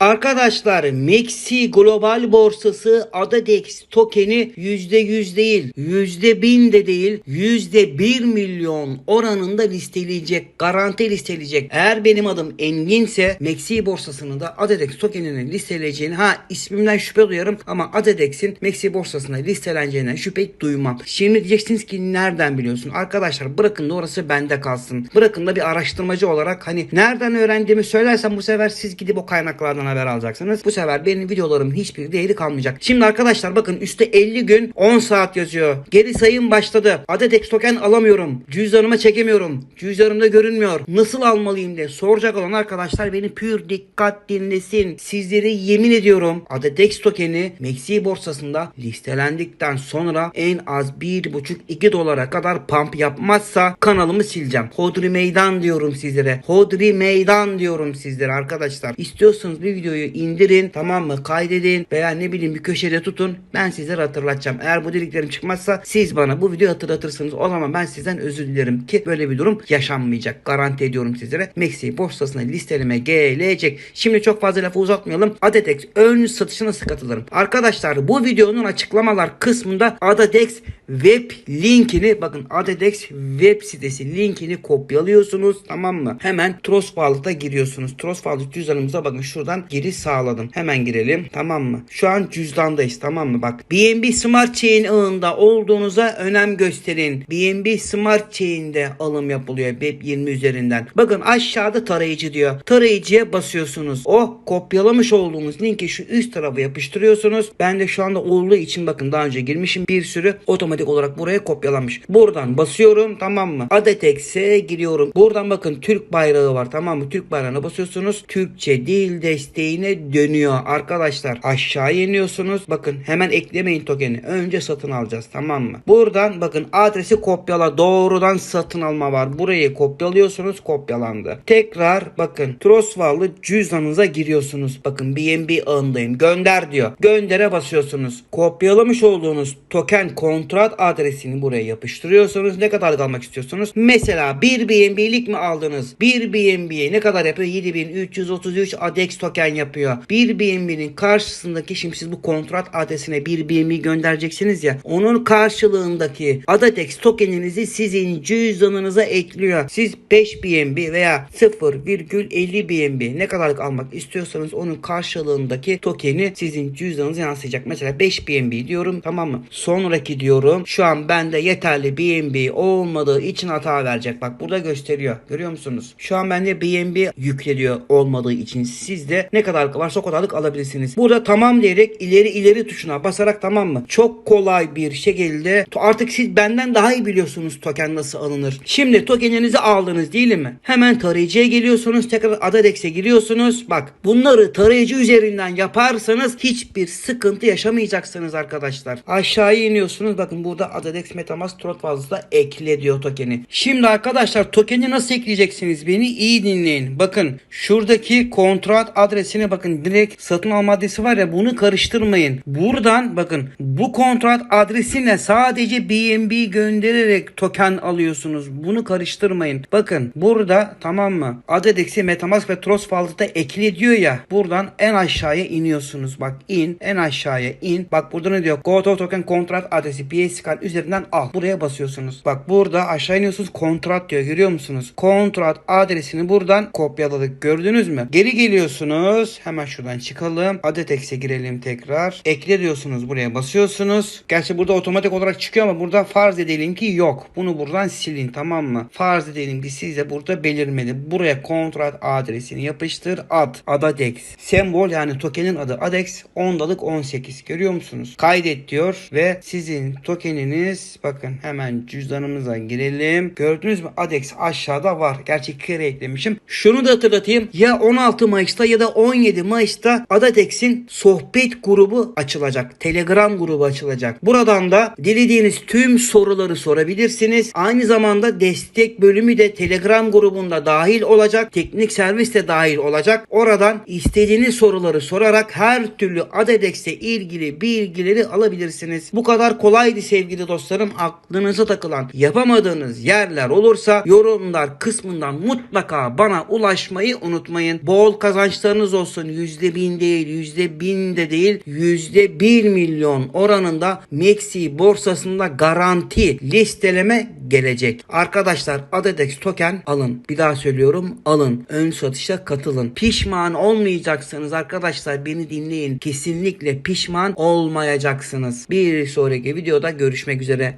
Arkadaşlar Maxi Global Borsası Adadex tokeni %100 değil, %1000 de değil, %1 milyon oranında listeleyecek, garanti listeleyecek. Eğer benim adım Engin'se Maxi borsasını da Adadex tokenini listeleyeceğini ha ismimden şüphe duyarım ama Adadex'in Maxi borsasına listeleneceğinden şüphe duymam. Şimdi diyeceksiniz ki nereden biliyorsun? Arkadaşlar bırakın da orası bende kalsın. Bırakın da bir araştırmacı olarak hani nereden öğrendiğimi söylersem bu sefer siz gidip o kaynaklardan haber alacaksınız. Bu sefer benim videolarım hiçbir değeri kalmayacak. Şimdi arkadaşlar bakın üstte 50 gün 10 saat yazıyor. Geri sayım başladı. Adetex token alamıyorum. Cüzdanıma çekemiyorum. Cüzdanımda görünmüyor. Nasıl almalıyım diye soracak olan arkadaşlar beni pür dikkat dinlesin. Sizlere yemin ediyorum Adetex tokeni Maxi borsasında listelendikten sonra en az 1,5-2 dolara kadar pump yapmazsa kanalımı sileceğim. Hodri meydan diyorum sizlere. Hodri meydan diyorum sizlere arkadaşlar. İstiyorsanız bir videoyu indirin tamam mı kaydedin veya ne bileyim bir köşede tutun ben sizlere hatırlatacağım. Eğer bu dediklerim çıkmazsa siz bana bu videoyu hatırlatırsınız o zaman ben sizden özür dilerim ki böyle bir durum yaşanmayacak. Garanti ediyorum sizlere. Maxi borsasına listeleme gelecek. Şimdi çok fazla lafı uzatmayalım. Adetex ön satışına nasıl katılırım? Arkadaşlar bu videonun açıklamalar kısmında Adetex web linkini bakın Adetex web sitesi linkini kopyalıyorsunuz tamam mı? Hemen Trust Wallet'a giriyorsunuz. Trust Wallet cüzdanımıza bakın şuradan giriş sağladım. Hemen girelim tamam mı? Şu an cüzdandayız tamam mı? Bak BNB Smart Chain ağında olduğunuza önem gösterin. BNB Smart Chain'de alım yapılıyor Web 20 üzerinden. Bakın aşağıda tarayıcı diyor. Tarayıcıya basıyorsunuz. O kopyalamış olduğunuz linki şu üst tarafa yapıştırıyorsunuz. Ben de şu anda olduğu için bakın daha önce girmişim bir sürü otomatik olarak buraya kopyalanmış. Buradan basıyorum tamam mı? Adetex'e giriyorum. Buradan bakın Türk bayrağı var tamam mı? Türk bayrağına basıyorsunuz. Türkçe dil desteğine dönüyor arkadaşlar. Aşağı iniyorsunuz. Bakın hemen eklemeyin tokeni. Önce satın alacağız tamam mı? Buradan bakın adresi kopyala. Doğrudan satın alma var. Burayı kopyalıyorsunuz. Kopyalandı. Tekrar bakın Trosvallı cüzdanınıza giriyorsunuz. Bakın BNB ağındayım. Gönder diyor. Göndere basıyorsunuz. Kopyalamış olduğunuz token kontrat adresini buraya yapıştırıyorsunuz. Ne kadar almak istiyorsunuz? Mesela bir BNB'lik mi aldınız? Bir BNB'ye ne kadar yapıyor? 7333 ADEX token yapıyor. Bir BNB'nin karşısındaki şimdi siz bu kontrat adresine bir BNB göndereceksiniz ya. Onun karşılığındaki ADEX tokeninizi sizin cüzdanınıza ekliyor. Siz 5 BNB veya 0,50 BNB ne kadarlık almak istiyorsanız onun karşılığındaki tokeni sizin cüzdanınıza yansıyacak. Mesela 5 BNB diyorum tamam mı? Sonraki diyorum. Şu an bende yeterli BNB olmadığı için hata verecek. Bak burada gösteriyor. Görüyor musunuz? Şu an bende BNB yükleniyor olmadığı için siz de ne kadar varsa o kadarlık alabilirsiniz. Burada tamam diyerek ileri ileri tuşuna basarak tamam mı? Çok kolay bir şekilde artık siz benden daha iyi biliyorsunuz token nasıl alınır. Şimdi tokeninizi aldınız değil mi? Hemen tarayıcıya geliyorsunuz. Tekrar Adadex'e giriyorsunuz. Bak bunları tarayıcı üzerinden yaparsanız hiçbir sıkıntı yaşamayacaksınız arkadaşlar. Aşağıya iniyorsunuz. Bakın burada Adadex Metamask Trot fazla ekle diyor tokeni. Şimdi arkadaşlar tokeni nasıl ekleyeceksiniz? Beni iyi dinleyin. Bakın şuradaki kontrat adresine bakın direkt satın alma adresi var ya bunu karıştırmayın. Buradan bakın bu kontrat adresine sadece BNB göndererek token alıyorsunuz. Bunu karıştırmayın. Bakın burada tamam mı? Adadex'i Metamask ve Trust Wallet'a ekle diyor ya. Buradan en aşağıya iniyorsunuz. Bak in en aşağıya in. Bak burada ne diyor? Go to token kontrat adresi PSCard üzerinden al. Buraya basıyorsunuz. Bak burada aşağı iniyorsunuz kontrat diyor. Görüyor musunuz? Kontrat adresini buradan kopyaladık. Gördünüz mü? Geri geliyorsunuz. Hemen şuradan çıkalım. Adetex'e girelim tekrar. Ekle diyorsunuz. Buraya basıyorsunuz. Gerçi burada otomatik olarak çıkıyor ama burada farz edelim ki yok. Bunu buradan silin tamam mı? Farz edelim ki size burada belirmedi. Buraya kontrat adresini yapıştır. Ad. Adadex. Sembol yani tokenin adı Adex. Ondalık 18. Görüyor musunuz? Kaydet diyor ve sizin tokeniniz bakın hemen cüzdanımıza girelim. Gördünüz mü? Adex aşağıda var. Gerçi kere eklemişim. Şunu da hatırlatayım. Ya 16 Mayıs'ta ya da 17 Mayıs'ta Adadex'in sohbet grubu açılacak. Telegram grubu açılacak. Buradan da dilediğiniz tüm soruları sorabilirsiniz. Aynı zamanda destek bölümü de Telegram grubunda dahil olacak. Teknik servis de dahil olacak. Oradan istediğiniz soruları sorarak her türlü Adadex'e ilgili bilgileri alabilirsiniz. Bu kadar kolaydı sevgili dostlarım. Aklınıza takılan yapamadığınız yerler olursa yorumlar kısmından mutlaka bana ulaşmayı unutmayın. Bol kazançlarınız olsun yüzde bin değil yüzde bin de değil yüzde bir milyon oranında Maxi borsasında garanti listeleme gelecek. Arkadaşlar Adedex token alın. Bir daha söylüyorum alın. Ön satışa katılın. Pişman olmayacaksınız arkadaşlar beni dinleyin. Kesinlikle pişman olmayacaksınız. Bir sonraki videoda görüşmek üzere.